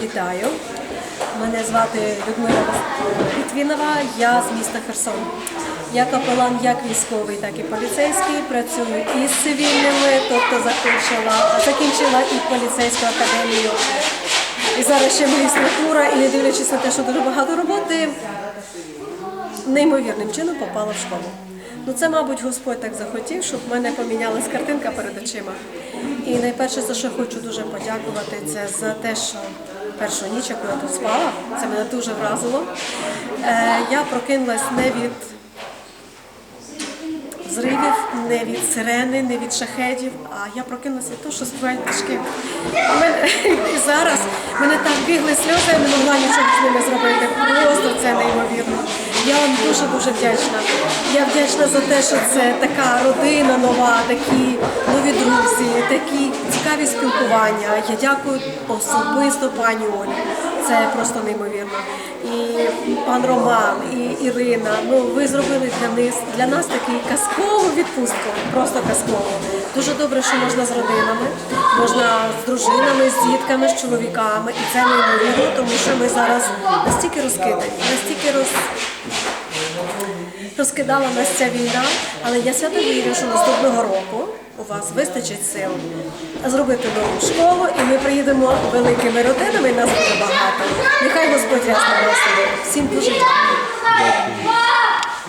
Вітаю. Мене звати Людмила Літвінова, я з міста Херсон. Я капелан як військовий, так і поліцейський. Працюю і з цивільними, тобто закінчила, закінчила і поліцейську академію. І зараз ще магістратура, і не дивлячись на те, що дуже багато роботи, неймовірним чином попала в школу. Ну це, мабуть, Господь так захотів, щоб в мене помінялась картинка перед очима. І найперше, за що хочу дуже подякувати, це за те, що першу ніч, яку я тут спала, це мене дуже вразило. Е, я прокинулась не від взривів, не від сирени, не від шахедів, а я прокинулася від що співають. І зараз мене так бігли сльози, я не могла нічого з ними зробити. Просто це неймовірно. Я вам дуже дуже вдячна. Я вдячна за те, що це така родина нова, такі нові друзі, такі цікаві спілкування. Я дякую особисто пані Олі. Це просто неймовірно. І пан Роман, і Ірина. Ну ви зробили для нас для нас таку казкову відпустку, просто казкову. Дуже добре, що можна з родинами, можна з дружинами, з дітками, з чоловіками. І це неймовірно, тому що ми зараз настільки розкидані, настільки роз розкидала нас ця війна, але я свято вірю, що наступного року у вас вистачить сил зробити нову школу, і ми приїдемо великими родинами, нас буде багато. Нехай Господь рясно благословить. Всім дуже.